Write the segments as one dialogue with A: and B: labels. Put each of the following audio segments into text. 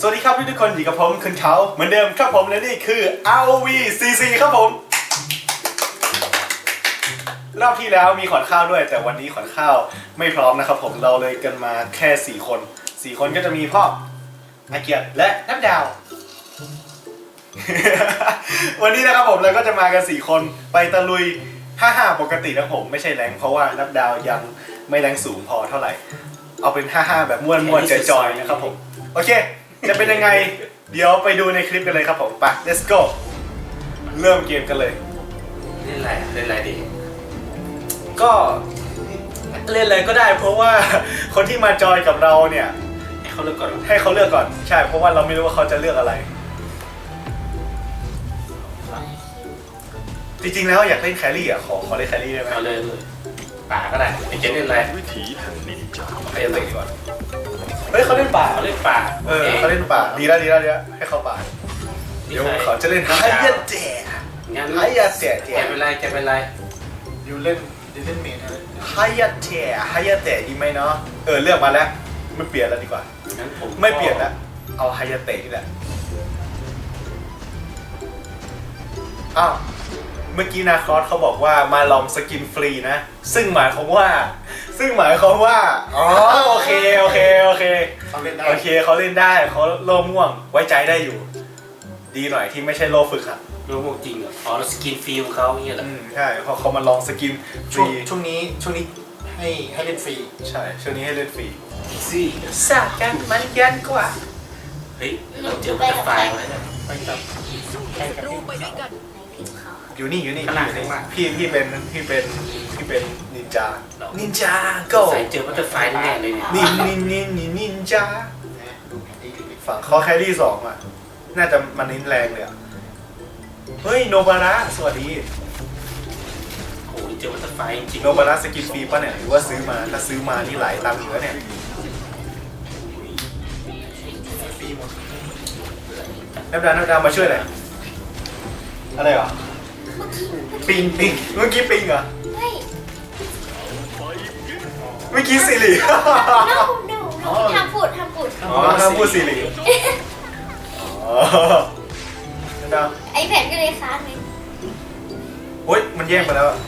A: สวัสดีครับทุกคนอยู่กับผมคุณเขาเหมือนเดิมครับผมและนี่คือ ROV CC ครับผม รอบที่แล้วมีขอนข้าวด้วย แต่วันนี้ขอนข้าวไม่พร้อมนะครับผมเราเลยกันมาแค่ 4 คน 4 คนก็จะมีพ่ออาเกียรติและน้ำดาว วันนี้นะครับผมเราก็จะมากัน 4 คนไปตะลุย55ปกตินะผมไม่ใช่แรงเพราะว่านับดาวยังไม่แรงสูงพอเท่าไหร่ เอาเป็น55แบบม้วนม้วนๆจอยๆนะครับผม โอเค จะเป็นยังไง เดี๋ยวไปดูในคลิปกันเลยครับผมไป let's go เริ่มเกมกันเลย
B: เล่นอะไรอะเล่นอะไรดี
A: ก็เล่นเลยก็ได้เพราะว่าคนที่มาจอยกับเราเนี่ย
B: ให้เขาเลือกก่อนวะ
A: ให้เขาเลือกก่อนใช่ เพราะว่าเราไม่รู้ว่าเขาจะเลือกอะไร จริงๆแล้วอยากเล่นแครี่อะขอขอเล่นแครี่ได้ไหม
B: เอาเลยเลยป่าก็ได้ไอ้เจนเล่นอะไร
C: วิถีแห่งนินจา
A: ให้เล่นก่อนเฮ้ยเขาเล่นป่า
B: เขาเล่นป่า
A: เออเขาเล่นป่าดีแล้วดีแล้วดีแล้วให้เขาป่าเดี๋ยวเขาจะเล่นไฮยาแจ
B: งั้น
A: ไฮยาแจแจ
B: แกเป็นไรแกเป็นไร
D: อยู่เล่นดิเล่นเมนอะไร
A: ไฮยาแจไฮยาแจดีไหมเนาะเออเลือกมาแล้วไม่เปลี่ยนแล้วดีกว่า
B: งั้นผม
A: ไม่เปลี่ยนละเอาไฮยาเตะนี่แหละอ้าวเมื่อกี้นาคอสเขาบอกว่ามาลองสกินฟรีนะ ซึ่งหมายความว่า ซึ่งหมายความว่า อ๋อ โอเค โอเค โอเค
D: เขาเล่นได้
A: โอเคเขาเล่นได้เขาโลม่วงไว้ใจได้อยู่ ดีหน่อยที่ไม่ใช่โลฝึกหัด
B: รู้หมดจริงเหรออ๋อแล้วสกินฟิลเขาอย่างเงี้ยเหรอ
A: อืมใช่เพราะเขามาลองสกินฟ
D: ช่วง
A: รี
D: ช่วงนี้ช่วงนี้ให้ให้เล่นฟรี
A: ใช่ช่วงนี้ให้เล่นฟรี
B: ซี่
A: สากันมันยันกว่า
B: เฮ้ยเราเจอบัตเตอร์ไฟล์ไว้แล้ว
D: ไปกับแข่งกับ
E: รู
D: พี่
E: ไปด้วยกัน
A: อยู่นี่อยู่นี่
B: ข้างหลัง
A: อยู่นี่
B: ข้างหลัง
A: พี่พี่เป็นพี่เป็นพี่เป็น นินจา นินจา
B: ก็
A: go
B: ใส่เจอบัตเตอร์ไฟล์แน่เลยเนี่ย
A: นินนินนินนินนินจา
D: นะดูแผนที่ดิ
A: ฝั่งเขาแครี่สองอะ น่าจะมันนิ้นแรงเลยอะ เฮ้ยโนบาระสวัสดี
B: โอ้โหเจอบัตเตอร์ไฟล์จริง
A: โนบาระสกินฟรีป่ะเนี่ยหรือว่าซื้อมาถ้าซื้อมานี่หลายตังค์อยู่แล้วเนี่ย
D: ฟรีหมด
A: น้ำดาน้ำดามาช่วยหน่อยอะไรเหรอปิงปิงเมื่อกี้ปิงเหรอ
E: เฮ้ย
A: เมื่อกี้สิริ
E: no no no ห้ามพูดห้ามพูด
A: อ๋อห้ามพูดสิริอ๋อน้ำดา
E: ไอแผ่นก็เลยค้างเลย
A: โอ๊ยมันแย่งไปแล้วอะ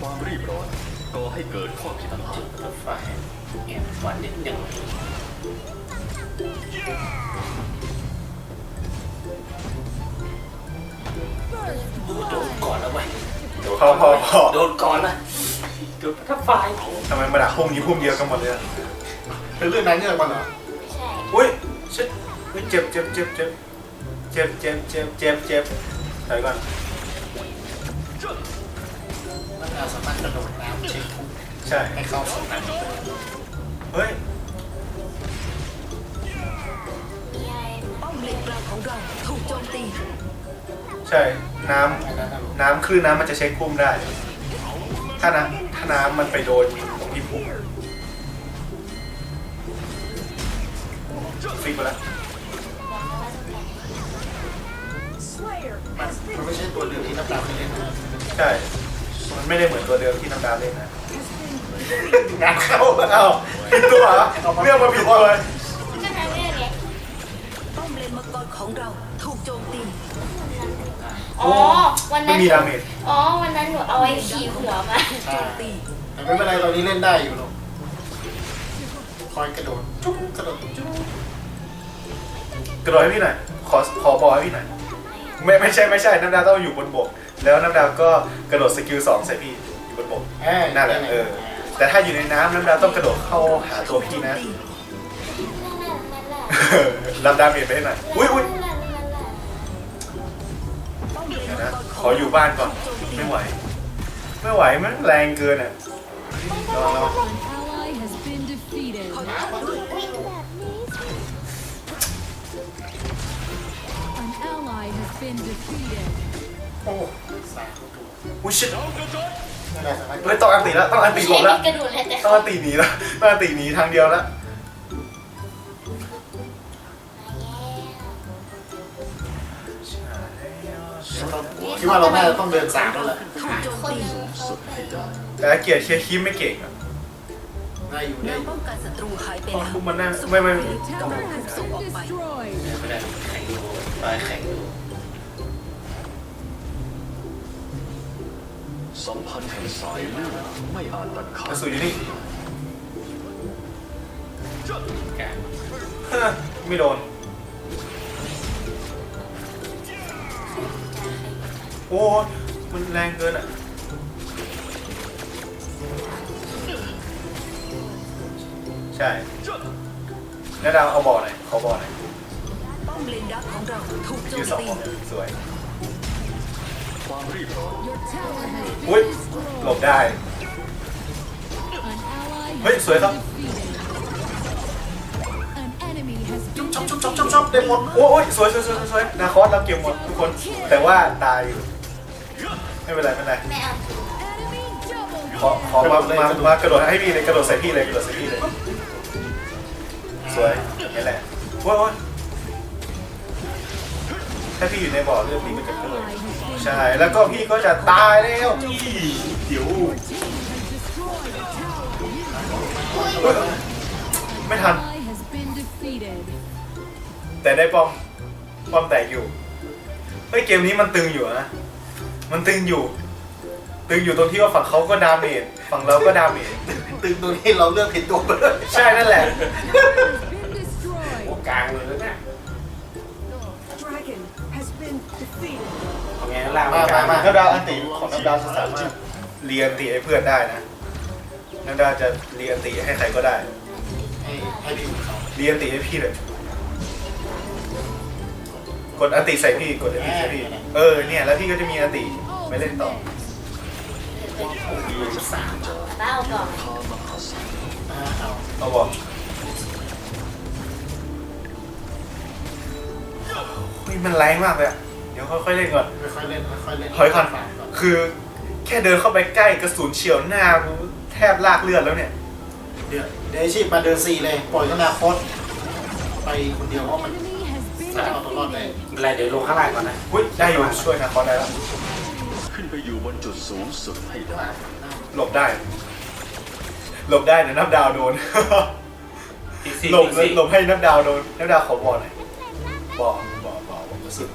C: ความรีบร้อนก่อให้เกิดข้อผิดพลาด
B: บัตเตอร์ไฟล์แอบฝันนิดหนึ่ง
A: พอพอพอ
B: โดนก่อนนะโดนบัตเตอร์ไฟล์
A: ทำไมมาดักพุ่มนี้พุ่มเดียวกันหมดเลยอะ
D: เป็นเรื่องนั้นเรื่องมันเหรอ
E: ไม่ใช่
A: อุ้ยชิดอุ้ยเจ็บเจ็บเจ็บเจ็บเจ็บเจ็บเจ็บเจ็บเจ็บถอยก่อน
D: มันอาสามารถกระโดดน้ำเช็คคุก
A: ใช่
D: ให้เข้าสนาม
A: เฮ้ย
E: มีอะไรป้อมเลนกลางของเราถูกโจมตี
A: ใช่ น้
D: อันนั้นนะลูกำ
A: น้ำคลื่นน้ำมันจะเช็คพุ่มได้ ถ้าน้ำถ้าน้ำมันไปโดนตรงที่พุ่มฟิกไปแล้ว
D: มันมันไม่ใช่ตัวเดิมที่นับดาวไม่เล่นนะ
A: ใช่ มันไม่ได้เหมือนตัวเดิมที่น้ำดาวเล่นนะ
D: งานเข้า
A: เอ้าผิดตัวเหรอเรื่องมาผิดตัวเลย
E: ก็ทางเรื่องไง
F: ป้อมเลนมังกรของเราถูกโจมตี
E: อ๋อ วัน
A: ไม่
E: นั้น
A: มีดาเมจ
E: อ๋อ วันนั้นหนูเอาไอ้ขี่หัวมา
D: ใช่
F: ตี
D: แต่ไม่เป็นไรตอนนี้เล่นได้อยู่ลูกคอยกระโดดจุ๊บกระโดดจุ๊บ
A: กระโดดให้พี่หน่อยขอขอบอลให้พี่หน่อยไม่ไม่ใช่ไม่ใช่น้ำดาวต้องอยู่บนบก แล้วน้ำดาวก็กระโดดสกิลสองใส่พี่อยู่บนบก
D: อ่า
A: นั่นแหละเออแต่ถ้าอยู่ในน้ำน้ำดาวต้องกระโดดเข้าหาตัวพี่นะ
E: นั่นแหละนั่นแหละ
A: รับดาเมจไปให้หน่อยอุ้ยอุ้ย
E: น
F: เดี๋
A: ยว
F: มั
A: นะ
F: งกรข
A: ข
F: อง
A: ออยู่บ้านก่อน ไม่ไหว ไม่ไหวมันแรงเกินอะลองลอง
G: ally has been defeated.
E: อุ๊ยแบบนี้
G: An ally has been defeated.
D: โอ้สายถูก
A: อุ้ยชิด
D: นั่นแหละสามารถ
A: เฮ้ยต้องอันตีแล้ว ต้องอันตีหลบแล้ว
E: กระดูดแล้วแต่
A: ต้องอันตีหนีแล้ว ต้องอันตีหนีทางเดียวแล้ว
D: คิดว่าเราน่าจะต้องเดินสามแล้วแหละ
F: ถูกโจม
E: คน
F: ตี
E: หนึงเขาไป
A: แต่เกียร์เชียร์คีมไม่เก่งอะ
D: ได้อยู่
F: แน
D: ได้
F: ว
D: อยู่
F: ป้องกันศัตรูหายไป
A: อ๋อ
F: แล้ว
A: พวกมันน่าไม่ไม่
G: The tower has
F: So
G: been
F: up by-
G: destroyed.
B: ไม่ได้แข็งอยู่ปลายแข็งอยู่
C: สัมพันธ์แห่งสายเลือดไม่อาจตัดขา
A: อ
C: ด
A: สูรอยู่นี่
B: แก
A: ฮะไม่โดน โอ้ยมันแรงเกินอะใช่ แล้วดาวเอาบอลหน่อยขอบอลหน่อย
F: ป้อมเลนดักของเราถูกโจ
A: ยื
F: ม
A: นสอง
F: ตี
A: บอลสวย
C: ความรีบร้อน
G: Your tower has been
A: อุ้ยหลบ
G: destroyed.
A: ได้
G: An ally
A: เฮ้ย
G: has
A: สวยครับ
G: been defeated. An enemy has
D: ชุบ
G: been
D: ชุบชุบชุบชุบชุบได้หมด
A: โอ้ยสวยสวยสวยสวยนาคอสเราเก็บหมดทุกคน แต่ว่าตายอยู่ ไม่เป็นไรไม่เป็นไร
E: ไม่เอา
G: enemy double
A: ขอขอมามามากระโดดให้พี่เลยกระโดดใส่พี่เลยกระโดดใส่พี่เลยสวยนี่แหละโอ้ยโอ้ยถ้าพี่อยู่ในบ่อเลือดพี่ก็จะเกิด
G: ally has been
A: ใช่แล้วก็พี่ก็จะตายแล้วนี่เดี๋ยว
G: Your team has destroyed a tower.
A: เฮ้ยไม่ทัน
G: Ally has been defeated.
A: แต่ได้ป้อมป้อมแตกอยู่เฮ้ยเกมนี้มันตึงอยู่นะ มันตึงอยู่ ตึงอยู่ตรงที่ว่าฝั่งเขาก็ดาเมจฝั่งเราก็ดาเมจ
D: ตึงตรงนี้เราเลือกผิดตัวไปเลย
A: ใช่นั่นแหละ
G: Has been destroyed.
B: โอ้กลางเลยแล้วเนี่ย
F: Dragon has been defeated
B: เอาไงล่าง
D: มามามา
A: น้ำดาวอันติของน้ำดาวจะสามารถเรียนตีให้เพื่อนได้นะน้ำดาวจะเรียนตีให้ใครก็ได้
D: ให้ให้พี่เขา
A: เรียนตีให้พี่เลยกดอันติใส่พี่กดอันติใส่พี่ เออเนี่ยแล้วพี่ก็จะมีอันติ ไปเล่นต่อ
B: สาม
E: ป้าเอาก่อน
C: พามหาศาล
D: อ่าเอา
A: เอาบอกเฮ้ยมันแรงมากเลยอะเดี๋ยวค่อยๆเล่นก่อน
D: ค่อยๆเล่นค่อยๆเล่น
A: ถอยก่อน
D: ฝากก่อน
A: คือแค่เดินเข้าไปใกล้กระสุนเฉียวหน้ากูแทบลากเลือดแล้วเนี่ย
D: เดี๋ยวเดี๋ยวไอ้ชีพมาเดินสี่เลยปล่อยธนาคตไปคนเดียวเพราะมัน
G: Enemy has been
D: เอาตัวรอดได้
G: defeated.
B: ไม่เป็นไรเดี๋ยวลงข้างล่างก่อนนะ
A: อุ้ยได้อยู่ช่วยนะคอนได้แล้ว
C: สูงสุดให้ได้
A: หลบได้ หลบได้นะนับดาวโดน
B: อีกสี่
A: หลบ
B: อีกสี่
A: หลบให้นับดาวโดนนับดาวขอบอลหน่อยบอลบอลบอลบอลกระสุน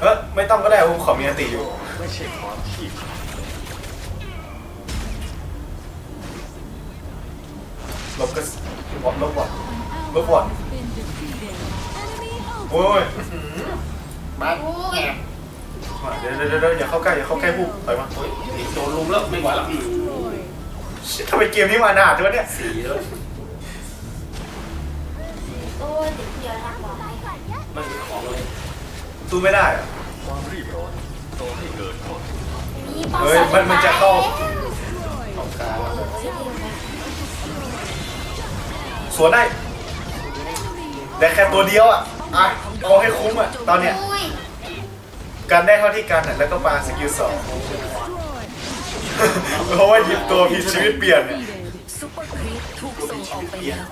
A: เออไม่ต้องก็ได้ผมขอมีอันติอยู่
C: ไม่ใช่ความขี้ขลาด
A: หลบกระสุนบอลลบบอล
G: An
A: Look
G: ally
A: what?
G: has been defeated. Enemy
A: โอ้ย
D: บ้านแอบ
A: เดี๋ยวเดี๋ยวเดี๋ยวอย่าเข้าใกล้อย่าเข้าใกล้ผู้ถอยมา
B: โอ้ยโดนลุมแล้วไม่ไหวแล้ว
G: destroyed.
A: ทำไมเกมนี้มาหนาจังวะเนี่ย
B: สี่แล้ว
E: โอ้ยติดเดียวนะบอกให้
B: ไม่มีของเลย
A: สู้ไม่ได้อะ
C: ความรีบร้อนก่อให้เกิดความผิดพลาด
E: นี่ป้อง
A: เฮ้ย
E: กัน
A: มันมันจะเข้า
G: Destroyed.
A: ของกลาง
E: เออเดี๋ยวนะ
A: สวนได้ แต่แค่ตัวเดียวอะอะเอาให้คุ้มอะตอนเนี้ย
E: อุ้ย
A: การได้เท่าที่กันอะแล้วก็ปาสกิลสอง
G: Destroyed.
A: เพราะว่าหยิบตัวผิดชีวิตเปลี่ยนเนี่ย
G: Defeated.
F: ซุปเปอร์ครีปถูกส่งออกไปแล้ว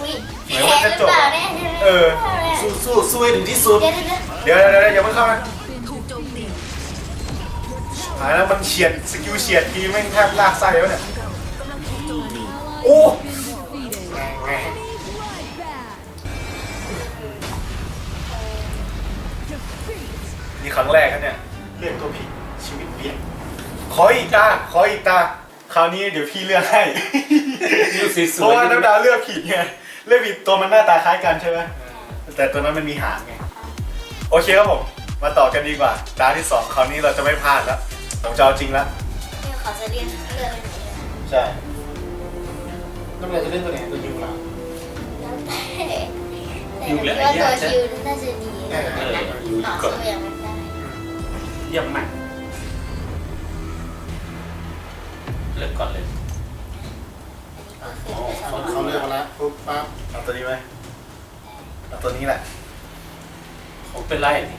E: อุ้ย
A: ไหนว่าจะจบ
E: แขนหรือเปล่าเนี่ย
A: เออ
D: สู้สู้สู้ให้ถึงที่สุด
E: เดี๋ยวเดี๋ยวเดี๋ยว
A: เดี๋ยวเดี๋ยวเดี๋ยวอย่าเพิ่งเข้านะ
F: ถูกโจมตี
A: หายแล้วมันเฉียดสกิลเฉียดทีแม่งแทบลากไส้แล้วเนี่ย
F: กำลังถูกโจ
A: นี่ครั้งแรกนะเนี่ย
D: เรียกตัวผิดชีวิตเปลี่ยน
A: ขออีกตาขออีกตาคราวนี้เดี๋ยวพี่เลือกให้
B: ยูสีส
A: เพราะ
B: วย
A: ว่าน้ำดาวเลือกผิดไงเลือกผิดตัวมันหน้าตาคล้ายกันใช่ไหมแต่ตัวนั้นมันมีหางไงโอเคครับผมมาต่อกันดีกว่าตาที่สองคราวนี้เราจะไม่พลาดแล้วผมจะเอาจริงแล้ว
E: เดี๋ยวเขาจะเรียนเรื่องอะไรเนี่ย
A: ใช่
D: น้ำเงินจะเล่นตัวไหนตัวยิ
E: แต่หนูคิดว่าตัวคิวน่าจะดีนะต่อสู้ยังไม่ได้
B: เยี่ยมมากเลือกก่อนเลย
D: อะเขาเลือกมาแล้วปุ๊บปั๊บ
A: เอาตัวนี้ไหมเอาตัวนี้แหละ
B: ผมเป็นไรนี่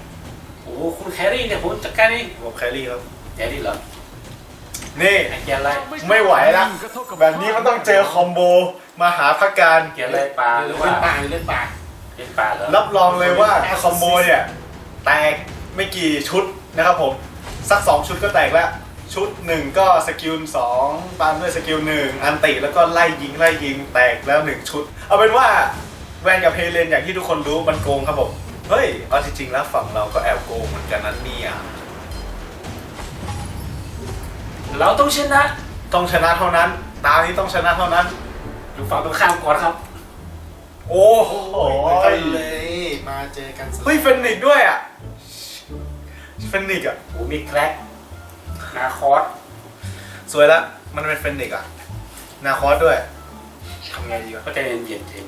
B: โอ้โหคุณแครี่เนี่ยผมจัดการนี่
A: ผมแครี่ครับ
B: แครี่เหรอ
A: นี่
B: ไอ้แกไร
A: ไม่ไหวละแบบนี้มันต้องเจอคอมโบมาหาพักการ
B: แกอะไรปลาหรื
D: อ
B: ว่า
D: เล่นป่าหรือเล่นป่า
B: เป็นป่าแล้ว
A: รับรองเลยว่าคอมโบเนี่ยแตกไม่กี่ชุดนะครับผม สัก 2 ชุดก็แตกแล้ว ชุด 1 ก็สกิล2ตามด้วยสกิล1อันติแล้วก็ไล่ยิงไล่ยิงแตกแล้ว 1 ชุด เอาเป็นว่าแวนกับเพเลนอย่างที่ทุกคนรู้มันโกงครับผม เฮ้ยเอาจริงๆแล้วฝั่งเราก็แอบโกงเหมือนกันนั้นเนี่ย
B: เราต้องชนะ
A: ต้องชนะเท่านั้น ตานี้ต้องชนะเท่านั้น
B: ดูฝั่งตรงข้ามก่อนครับ
A: โอ้โห
D: โอ้ยไปเลยมาเจอกัน
A: เฮ้ยเฟนิกซ์ด้วยอะเฟนิกซ์อะ
B: โอ้มีแคลกนาคอส
A: สวยละมันเป็นเฟนนิกซ์อะนาคอสด้วยทำไงดีวะ
B: ก็จะเย็นเย็นเย็น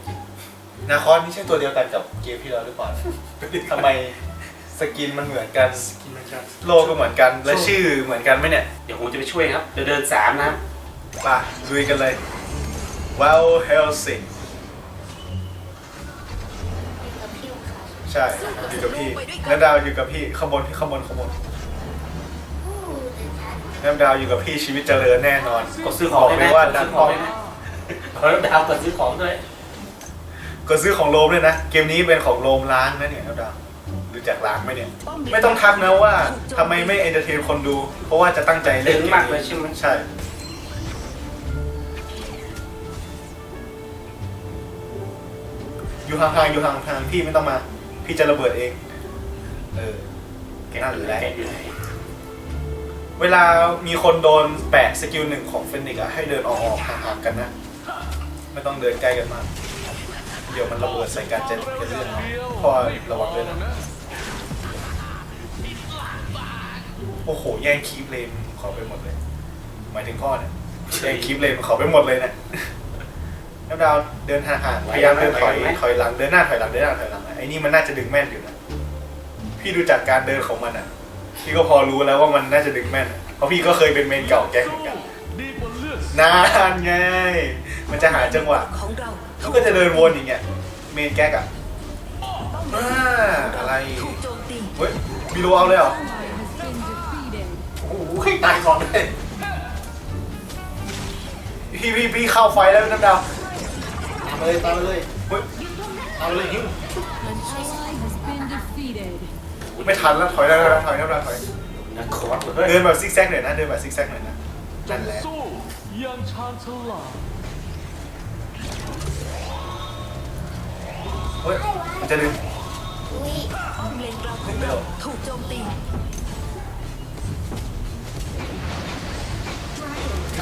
A: นาคอสนี่ใช่ตัวเดียวกันกับเกมที่เราหรือเปล่าทำไมสกินมันเหมือนกัน
D: กินเหมือนกัน
A: โลก็เหมือนกันและชื่อเหมือนกันไหมเนี่ย
B: เดี๋ยวผมจะไปช่วยครับเดี๋ยวเดินสามนะครับ
A: ไป่ะลุยกันเลย w o w h e l s i ใช่อยู่กับพี่นันดาวอยู่กับพี่ข้างบนที่ข้างบนข้างบน
E: โอ้เดินช้า
A: นันดาวอยู่กับพี่ชีวิตเจริญแน่นอน
B: กดซื้อของได้ไหม
A: บกเลยว่า
B: กด
A: ดั
B: ซื้
A: น
B: อของได้ไหมขอดาวกดซื้อของด้วย
A: กดซื้อของโลมด้วยนะ เกมนี้เป็นของโลมล้างนะเนี่ยนันดาวรู้จักล้างไหมเนี่ย ไม่ต้องทักนะว่าทำไมไม่เอนเตอร์เทนคนดู เพราะว่าจะตั้งใจเล่
B: เล่
A: น
B: น
A: เก
B: มาก
A: ม
B: เลย
A: นี้
B: ใช่ไหม
A: ใช่อยู่ห่างๆอยู่ห่างๆพี่ไม่ต้องมา พี่จะระเบิดเอง เออ
B: แก
A: นั่น
B: อยู่
A: แหละ
B: แกอยู่ไหน
A: เวลามีคนโดนแปะสกิลหนึ่งของเฟนิกซ์อะให้เดินออกๆห่างๆกันนะ ไม่ต้องเดินใกล้กันมาก เดี๋ยวมันระเบิดใส่กันจะจะเลื่อนเอาพอระวังด้วยนะ โอ้โห แย่งคีปเลนขอไปหมดเลย หมายถึงพ่อเนี่ยแย่งคีปเลนขอไปหมดเลยนะน้ำดาวเดินห่างๆพยายามเดินถอยถอยหลังเดินหน้าถอยหลังเดินหน้าถอยหลัง ไอ้นี่มันน่าจะดึงแม่นอยู่นะพี่ดูจากการเดินของมันอะ พี่ก็พอรู้แล้วว่ามันน่าจะดึงแม่นอะเพราะพี่ก็เคยเป็นเมนเก่าแก๊งเหมือนกัน
C: ดีกว่าเลือด
A: นานไง มันจะหาจังหวะ
F: ของเรา
A: มันก็จะเดินวนอย่างเงี้ยเมนแก๊กอะ
F: ป้อมเล
A: อ่านอะไร
F: ถูกโจมตี
A: เฮ้ยมีโลเอาเลยเหรอ
G: Ally has been defeated.
D: โอ้โหให้ตายก่อนเลย
A: พี่พี่พี่เข้าไฟแล้วน้ำดาว
D: ตามมาเลยตามมาเลย
A: เฮ้ย
D: ตามมาเลยหิ้ว
A: ไม่ทันแล้วถอยแล้วถอยน้ำดาวถอย
B: นาคอสเฮ้ย
A: เดินแบบซิกแซกหน่อยนะเดินแบบซิกแซกหน่อยนะนั่นแหละ
C: สู้อยังชาญฉลาด
A: เฮ้ยมันจะดึง
E: อุ้ย
F: ป้อมเลนกลางของเราถูกโจมตี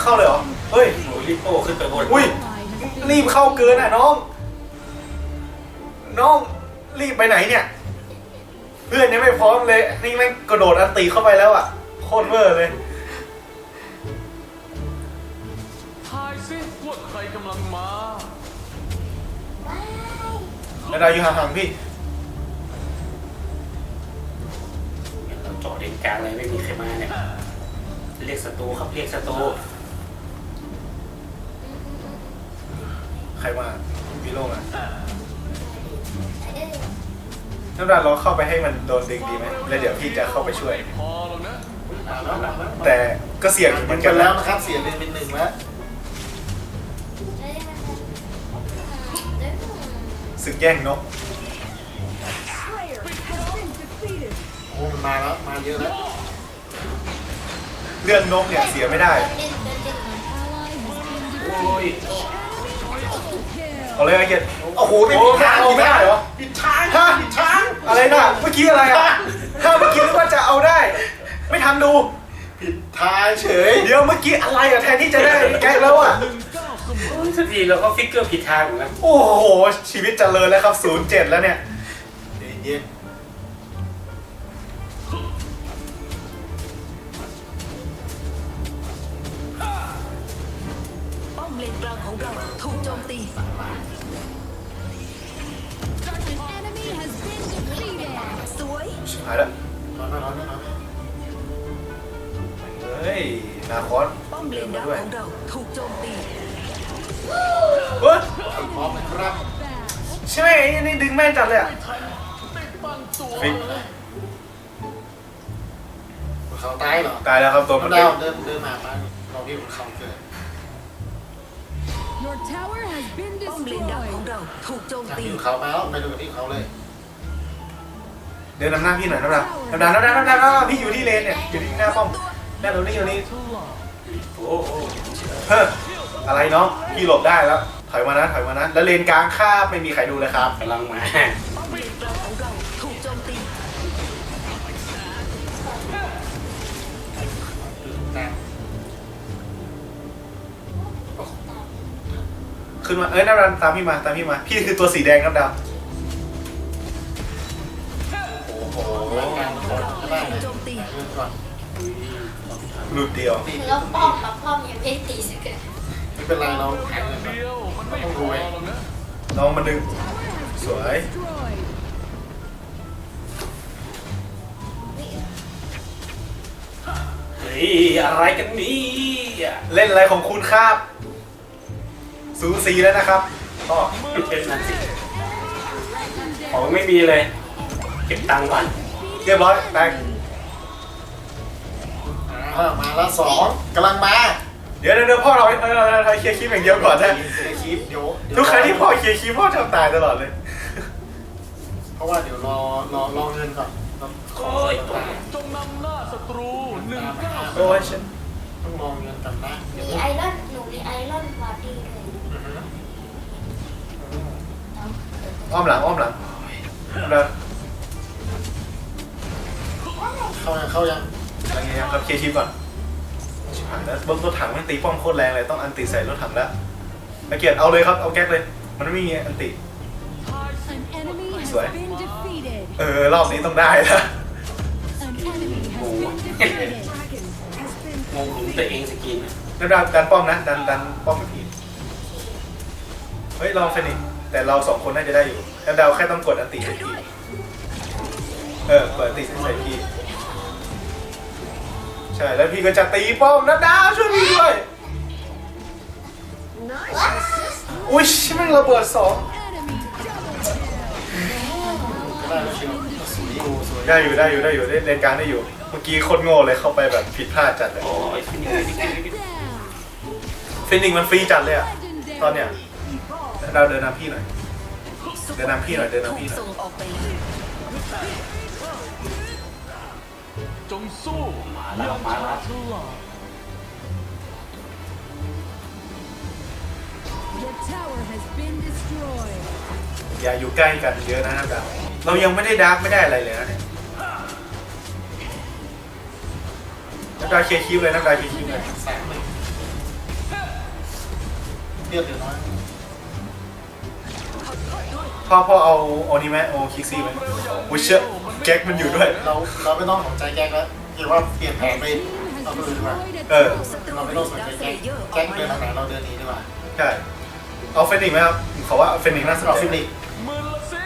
A: เข้าเลยเหรอ เฮ้ย
B: โอ้ลิโป้ขึ้นไปบน
A: อุ้ย
G: Ally has been
A: รีบเข้าเกินอะน้อง น้อง รีบไปไหนเนี่ยเพื่อนยังไม่พร้อมเลย นี่แม่งกระโดดอันตีเข้าไปแล้วอะ โคตรเวอร์เลย
C: ทายสิว่าใครกำลังมา
A: แล้วดาวอยู่ห่างๆพี่
B: เราเจาะเลนกลางเลยไม่มีใครมาเนี่ย เรียกศัตรูครับเรียกศัตรู
A: ใครมาวิโลมา
E: เอ้ย
A: น้ำดาวเราเข้าไปให้มันโดนดึงดีไหมแล้วเดี๋ยวพี่จะเข้าไปช่วย
C: พอแล้วนะ
A: แต่ก็เสี่ยงอยู่เห
D: มั
A: มื
D: น
A: อน
D: กั
A: กันน
D: แล้
A: นะ
D: วนะครับเสียเป็นเป็นหนึ่งแล้ว
E: เอ้ยมันเอ้ย
A: ศึกแย่งนก
D: โอ้มันมาแล้วมาเยอะแล้ว
A: เรื่องนกเนี่ยเสียไม่ได้
E: เดินเดินเดิน
G: ally has been
B: โอ้ย
G: kill.
A: เอาเลยไอ้เกียรติ
D: โอ้โหไม่ผิดทาง
A: เอา
D: อีก
A: ไม่
D: แล้
A: ได้
D: ว
A: เหรอ
D: ผิดทาง
A: ฮะ
D: ผิดทาง
A: อะไรนะ เมื่อกี้อะไรอะถ้าเมื่อกี้นึกว่าจะเอาได้ ไม่ทันดู
D: ผิดทางเฉย
A: เดี๋ยวเมื่อกี้อะไรอะแทนที่จะได้แก๊กแล้วอะ
B: โอ้ยสักทีเราก็ฟิกเกอร์ผิดทางเหมือนกัน
A: โอ้โห ชีวิตเจริญแล้วครับ 07 แล้วเนี่ย
D: เย็น
F: ป้อมเลนกลางของเราถูกโจมตี
A: หายแล้ว
D: ๆร้อนไหมร้อนไหมร้อนไหม
A: เฮ้ยนาคอส
F: ป้อมเล
A: เดิน
F: น
A: มา
F: ดาว
A: ด้วย
F: ของเราถูกโจมตี
A: เฮ้ย
D: พร้อมนะครับ
A: ใช่ไหมไอ้นี่ดึงแม่นจัดเลยอะฟิก
D: บนเขาตายเหรอ
A: ตายแล้วครับตัวมัน
D: น้ำ
A: เล็
D: ดากวเดินเดินมามาเราพี่บนเขาเกิด
G: Your tower has been
F: ป้อมเลนดักของ
G: destroyed.
F: เราถูกโจม
D: จาก
F: ตี
D: ที่เขาไปแล้วไปดูกับที่เขาเลย
A: เดินนำหน้าพี่หน่อยน้ำดาวน้ำดาวน้ำดาวน้ำดาวน้ำดาวพี่อยู่ที่เลนเนี่ยอยู่ที่หน้าป้อมหน้าตรงนี้อยู่นี่
B: โอ้โห
A: เฮ้ออะไรเนาะพี่หลบได้แล้วถอยมานะถอยมานะแล้วเลนกลางข้าไม่มีใครดูเลยครับ
B: กำลังมา
F: ขึ้
D: น
A: มาเอ้ยน้ำดาวตามพี่มาตามพี่มา พี่คือตัวสีแดงน้ำดา ห
D: ลุ
A: ดเดียว
D: ตี
E: แล้วป้อมมาป้อมยังไม่ได้ตีสักเกิด
D: ไม่เป็นไรเราหาเงินก่อนเราต้องรวย
A: น้องมาดึง สวย
G: Destroyed.
B: เฮ้ยอะไรกันนี่
A: เล่นอะไรของคุณครับ สูสีแล้วนะครับพ่อ
B: เป็นนั่นสิของไม่มีเลย เก็บตังค์ก่อน
A: เรียบร้อยแต ก
D: อ่ามาแล้วสองกำลังมา
A: เดี๋ยวเดี๋ยวเดี๋ยวพ่อเราให้เราเราเคลียร์คลิปอย่างเดียวก่อนนะ
D: คลิปเดี๋ยวเดี๋ยว
A: ทุกครั้งที่พ่อเคลียร์คลิปพ่อทำตายตลอดเลย
D: เพราะว่าเดี๋ยวรอรอรอเงินก่อนต้องขอ
B: โอ้ย
D: ต้อง
C: จงนำหน้าศัตรูหนึ่งเก้า
A: โอ้ยฉัน
D: ต้องรอเงินก่อนนะเดี๋ยว
E: มีไอรอนหนูมีไอรอนบอดี้ด้วย
D: อือฮึ
E: เนาะ
A: อ้อมหลังอ้อมหลังเรา
D: เข้ายังเข้ายัง
A: อะไรเงี้ยครับเคลียร์คลิปก่อนชิบหายแล้วรถรถถังมันตีป้อมโคตรแรงเลยต้องอันติใส่รถถังแล้วตะเกียรติเอาเลยครับเอาแก๊กเลย มันไม่มีอันติ
G: An enemy has
A: Sorry.
G: been defeated.
A: เออรอบนี้ต้องได้แล้ว
G: An enemy has been defeated.
B: งงหลุมตัวเองสกิน
A: แล้วดันดันป้อมนะดันดันป้อมอีกทีเฮ้ยลองเฟนิกซ์แต่เราสองคนน่าจะได้อยู่แล้วดาวแค่ต้องกดอันติใส่พี่เออกดอันติใส่พี่ ใช่แล้วพี่ก็จะตีป้อมนะดาวช่วยพี่ด้วย อุ้ยแม่งระเบิดสอง
G: Enemy double
D: ก็ได้แล้วชิวสวยอยู่สวย
A: ได้อยู่ได้อยู่ได้อยู่ได้เลนกลางได้อยู่ เมื่อกี้โคตรโง่เลยเข้าไปแบบผิดพลาดจัดเลย
B: โอ้ยฟินิกฟินิกฟินิก
G: down.
A: ฟินิกซ์มันฟรีจัดเลยอะ
G: Legendary.
A: ตอนเนี้ยดาวเดินนำพี่หน่อยเดินนำพี่หน่อยเดินนำพี่หน่อย
F: ถูกส่งออกไป
C: จงสู้
B: มาแล้วมาแล้ว
C: ฉลาด
G: Your tower has been destroyed.
A: อย่าอยู่ใกล้กันเยอะนะดาวเรายังไม่ได้ดาร์กไม่ได้อะไรเลยนะเนี่ยนักดาวเคลียร์คิวเลยนักดาวเคลียร์คิวเลย
D: แสนหนึ่งเลือดเหลือน้อย
A: พ่อพ่อเอาโอนี้ไหมโอคิกซี่ไหมโอ้ยเชื่อ แก๊กมันอยู่ด้วย
D: เราเราไม่ต้องสนใจแก๊กแล้วเดี๋ยวว่าเปลี่ยนแผนไป
G: Team
D: เอา
G: has
D: ตัวอื่นดีกว่า
G: destroyed a
A: เออ
G: tower.
D: เราไม่ต้องสนใจแก๊กแก๊กเดินทางไหนเราเดินหนีดีกว่า
A: ใช่เอาเฟนิกซ์ไหมครับผมขอว่าเฟนิกซ์น่าสน
D: เรา
A: ใจ
D: ฟินิก
C: มือละสิ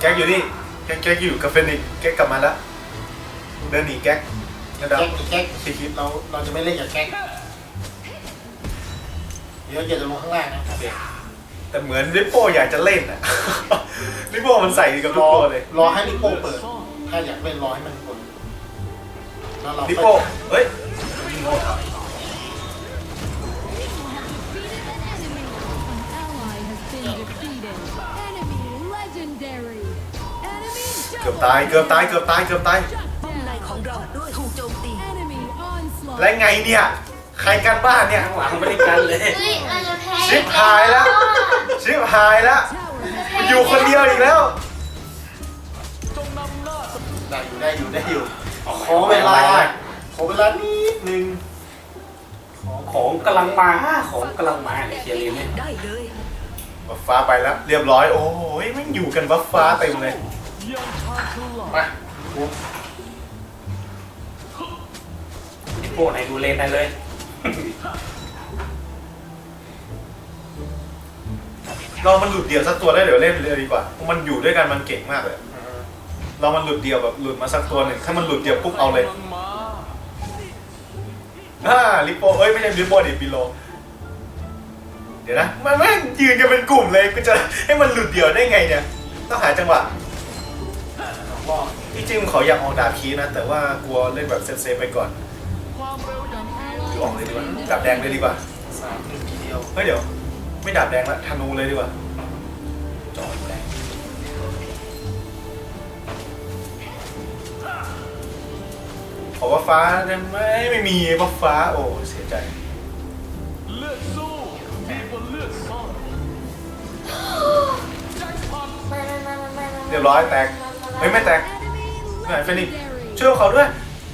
A: แก๊กอยู่นี่แก๊กแก๊กอยู่กับเฟนิกซ์แก๊กกลับมาแล้วเดินหนีแก๊กนักดาว
D: แก๊กมีแก๊ก
A: เคลียร์คิว
D: เราเราจะไม่เล่นกับแก๊กเดี๋ยวอย่าจะลงข้างล่างนะ
A: แต่เหมือนริปโป้อยากจะเล่นอะริป โป้มันใส่กับทุ
D: ร
A: ก
D: อ
A: ตัวเลย
D: รอให้ลิโป้เปิด ถ้าอยากเล่นรอให้มันกดแล้วเรา
A: ริปโป้เฮ้ย
G: An ally has been defeated. Enemy legendary. Enemy
A: เกือบตายเกือบตายเกือบตายเกือบตาย
F: ป้อมในของเราถูกโจมตี
G: Enemy onslaught.
A: และไงเนี่ย ใครกันบ้านเนี่ย
B: ข้างหลังไม่ได้กันเลย
E: เฮ้ยเราจะแพ้
A: ชิบหายแล้วชิบหายแล้ว
G: Tower has
A: อยู่คนเดียวอีกแล้ว
C: จงนำหน้าศัตรู
D: ได้อยู่ได้อยู่ได้อยู่
B: ข
D: ขอเวลา ขอเวลานิดนึง
B: ของกำลังมาของกำลังมาเนี่ยเคลียร์เลยเนี่ย
F: ได้เลย
A: บัฟฟ้าไปแล้ว เรียบร้อย โอ้ยไม่งอยู่กันบัฟฟ้าเต็มเลย
C: ยังชาญฉลาด
D: มาดู
B: ริปโป้ไหนดูเลนได้เลย
A: เรามันหลุดเดียวสักตัวได้เดี๋ยวเล่นเลยดีกว่าเพราะมันอยู่ด้วยกันมันเก่งมากเลยเรามันหลุดเดียวแบบหลุดมาสักตัวหนึ่งถ้ามันหลุดเดียวปุ๊บเอาเลย
C: กำลังมา
A: อ่าลิปโปเอ้ยไม่ใช่ลิปโปดิปิโลเดี๋ยวนะมันแม่งยืนกันเป็นกลุ่มเลยกูจะให้มันหลุดเดียวได้ไงเนี่ยต้องหาจังหวะ
D: ก็
A: ที่จริงเขาอยากออกดาบคีนะ แต่ว่ากลัวเล่นแบบเซฟๆไปก่อน
C: ความเร็วอย่าง
A: หรือออกเลยดีกว่าดาบแดงเลยดีกว่า
D: สามหนึ่งทีเดียว
A: เฮ้ยเดี๋ยว ไม่ดาบแดงละธนูเลยดีกว่าจอดแดงขอว่าฟ้าได้ไหมไม่มีว่าฟ้าโอ้เสียใจ
C: เลือดสู้ดีกว่าเลือดซ่อน
A: เรียบร้อยแตกเฮ้ยไม่แตกไหนเฟนิกช่วยเขาด้วย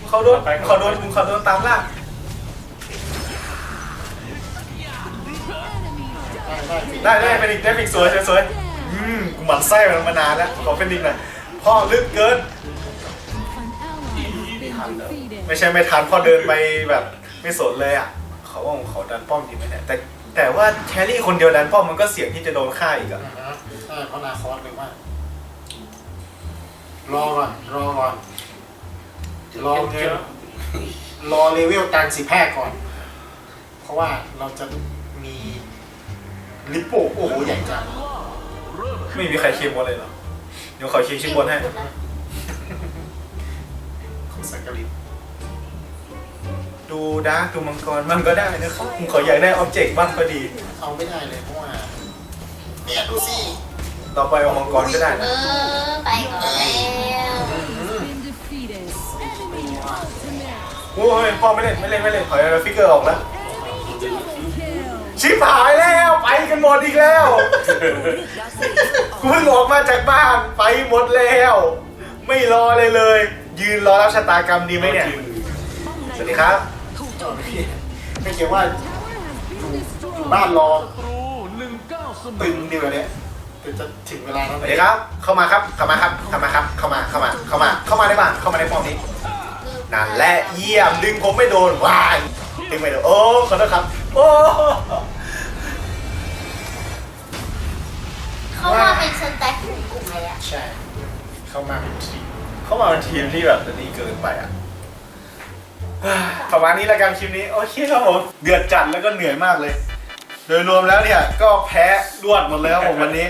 A: เขาโดนเขาโดนเขาโดนตามล่า
D: ได้ได้
A: ได้ได้เฟนิกได้เฟนิกสวยสวยสวยอืมกูหมั่นไส้มันมานานแล้วขอเฟนิกหน่อยพ่อลึกเกิน ไม่ใช่ไม่ทันพอเดินไปแบบไม่สนเลยอะเขาว่าเขาดันป้อมจริงไหมเนี่ยแต่แต่ว่าแครี่คนเดียวดันป้อมมันก็เสี่ยงที่จะโดนฆ่าอีกอะ
D: ใช่เพราะนาคอสเลยว่ารอก่อนรอก่อนรอเงินรอเลเวลการสิแพทย์ก่อน เพราะว่าเราจะมี ลิปโป้โอ้โหใหญ่จัง
A: ไม่มีใครเคลียร์บนเลยเหรอ เดี๋ยวขอเคลียร์ชิปบนให้
D: ของสักกะลิน
A: ดูดาร์กดูมังกรมันก็ได้นะครับผมขออยากได้ออบเจกต์บ้างก็ดี
D: เอาไม่ได้เลยเพราะว่าเนี่ยดูสิ
A: ต่อไปเอามังกรก็ได้
E: เอ
A: นะ
E: อไปก่อนแล้ว
G: Been defeated. Enemy ultimate.
A: โอ้ยพ่อไม่เล่นไม่เล่นไม่เล่นถอยเอาฟิกเกอร์ออกแล้ว
G: Double kill.
A: ชิบหายแล้วไป กันหมดอีกแล้วกูเพิ่งออกมาจากบ้านไปหมดแล้ว ไม่รอเลยเลย ยืนรอรับชะตากรรมดีไหมเนี่ย สวัสดีครับ
D: ไม่เกี่ยวว่าบ้านรอ
C: หนึ่งเก้าสม
D: ตึ
C: อง
D: เดียวาเนี้ยเดี๋ยวจะถึงเวลาแล้ว
A: สวัสดีครับ เข้ามาครับเข้ามาครับเข้ามาครับ เข้ามาเข้ามาเข้ามา เข้ามาในบ้านเข้ามาในป้อมนี้นั่นแหละเยี่ยมดึงผมไม่โดนว้ายดึงไม่โดนโอ้ขอโทษครับ โอ้
E: เข้ามาเป็นสแต็กของกลุ่มเลยอะ
D: ใช่ เข้ามาเป็นทีม
A: เข้ามาเป็นทีมที่แบบจะดีเกินไปอะประมาณนี้ละกันคลิปนี้ โอเคครับผมเดือดจัดแล้วก็เหนื่อยมากเลย โดยรวมแล้วเนี่ยก็แพ้รวดหมดเลยครับผมวันนี้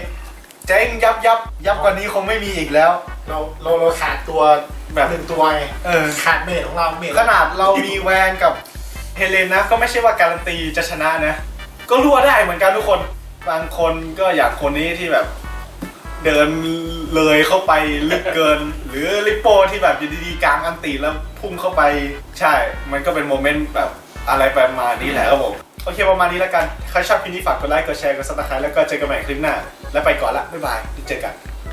A: เจ๊งยับยับยับกว่านี้คงไม่มีอีกแล้ว
D: เราเราเราขาดตัว
A: แบบ
D: หนึ่งตัวไง
A: เออ
D: ขาดเมดของเราเมด
A: ขนาดเรามีแวนกับเฮเลนนะ ก็ไม่ใช่ว่าการันตีจะชนะนะ ก็รั่วได้เหมือนกันทุกคน บางคนก็อย่างคนนี้ที่แบบ เดินเลยเข้าไปลึกเกิน หรือลิปโป้ที่แบบอยู่ดีๆกลางอันตีแล้วพุ่งเข้าไปใช่ มันก็เป็นโมเมนต์แบบอะไรประมาณนี้แหละครับผมโอเคประมาณนี้แล้วกัน ใครชอบคลิปนี้ฝากกดไลค์ กดแชร์ กดซับสไครต์แล้วก็เจอกันใหม่คลิปหน้า แล้วไปก่อนละ บ๊ายบายเจอกัน